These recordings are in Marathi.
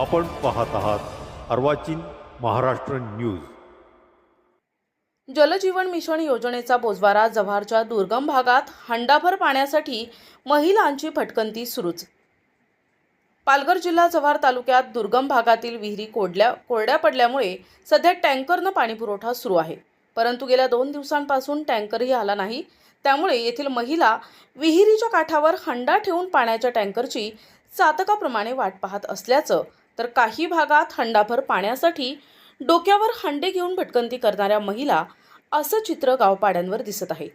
आपण पाहत आहात अर्वाचीन महाराष्ट्र न्यूज. जलजीवन मिशन योजनेचा बोजवारा जव्हारच्या दुर्गम भागात हंडाभर पाण्यासाठी महिलांची फटकंती सुरूच. पालघर जिल्हा जव्हार तालुक्यात दुर्गम भागातील विहिरी कोडल्या कोरड्या पडल्यामुळे सध्या टँकरनं पाणीपुरवठा सुरू आहे. परंतु गेल्या दोन दिवसांपासून टँकरही आला नाही. त्यामुळे येथील महिला विहिरीच्या काठावर हंडा ठेवून पाण्याच्या टँकरची चातकाप्रमाणे वाट पाहत असल्याचं तर काही भागात हंडाभर पाण्यासाठी डोक्यावर हंडे घेऊन भटकंती करणाऱ्या महिला असं चित्र गावपाड्यांवर दिसत आहे.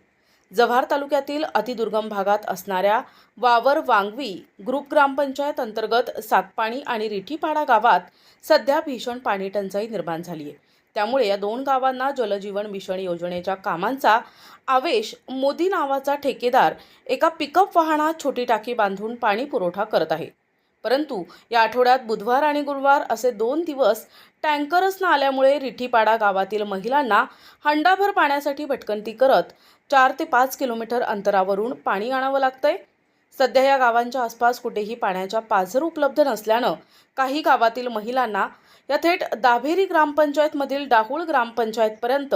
जव्हार तालुक्यातील अतिदुर्गम भागात असणाऱ्या वावर वांगवी ग्रुप ग्रामपंचायत अंतर्गत सातपाणी आणि रिठीपाडा गावात सध्या भीषण पाणी टंचाई निर्माण झाली आहे त्यामुळे या दोन गावांना जलजीवन मिशन योजनेच्या कामांचा आवेश मोदी नावाचा ठेकेदार एका पिकअप वाहनात छोटी टाकी बांधून पाणी पुरवठा करत आहे. परंतु या आठवड्यात बुधवार आणि गुरुवार असे दोन दिवस टँकरच न आल्यामुळे रिठीपाडा गावातील महिलांना हंडाभर पाण्यासाठी भटकंती करत चार ते पाच किलोमीटर अंतरावरून पाणी आणावं लागतंय. सध्या या गावांच्या आसपास कुठेही पाण्याच्या पाझर उपलब्ध नसल्यानं काही गावातील महिलांना या थेट दाभेरी ग्रामपंचायतमधील डाहुळ ग्रामपंचायतपर्यंत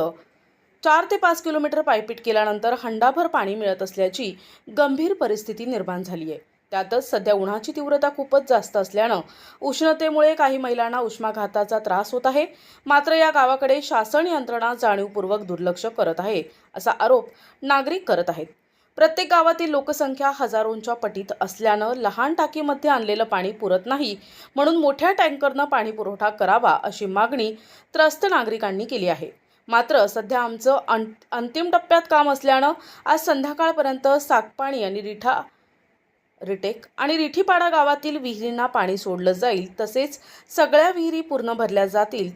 चार ते पाच किलोमीटर पायपीट केल्यानंतर हंडाभर पाणी मिळत असल्याची गंभीर परिस्थिती निर्माण झाली आहे त्यातच सध्या उन्हाची तीव्रता खूपच जास्त असल्यानं उष्णतेमुळे काही महिलांना उष्माघाताचा त्रास होत आहे. मात्र या गावाकडे शासन यंत्रणा जाणीवपूर्वक दुर्लक्ष करत आहे असा आरोप नागरिक करत आहेत. प्रत्येक गावातील लोकसंख्या हजारोंच्या पटीत असल्यानं लहान टाकीमध्ये आणलेलं पाणी पुरत नाही म्हणून मोठ्या टँकरनं पाणी पुरवठा करावा अशी मागणी त्रस्त नागरिकांनी केली आहे. मात्र सध्या आमचं अं अंतिम टप्प्यात काम असल्यानं आज संध्याकाळपर्यंत सागपाणी आणि रिठा रिटेक आणि रिठीपाडा गावातील विहिरींना पाणी सोडलं जाईल तसेच सगळ्या विहिरी पूर्ण भरल्या जातील.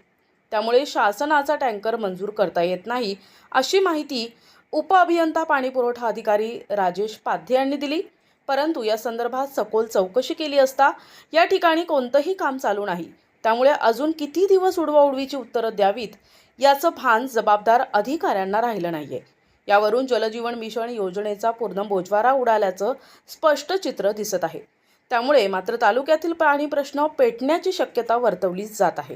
त्यामुळे शासनाचा टँकर मंजूर करता येत नाही अशी माहिती उपअभियंता पाणीपुरवठा अधिकारी राजेश पाध्ये यांनी दिली. परंतु या संदर्भात सखोल चौकशी केली असता या ठिकाणी कोणतंही काम चालू नाही. त्यामुळे अजून किती दिवस उडवाउडवीची उत्तरं द्यावीत याचं भान जबाबदार अधिकाऱ्यांना राहिलं नाहीये. यावरून जलजीवन मिशन योजनेचा पूर्ण बोजवारा उडाल्याचं स्पष्ट चित्र दिसत आहे. त्यामुळे मात्र तालुक्यातील पाणी प्रश्न पेटण्याची शक्यता वर्तवली जात आहे.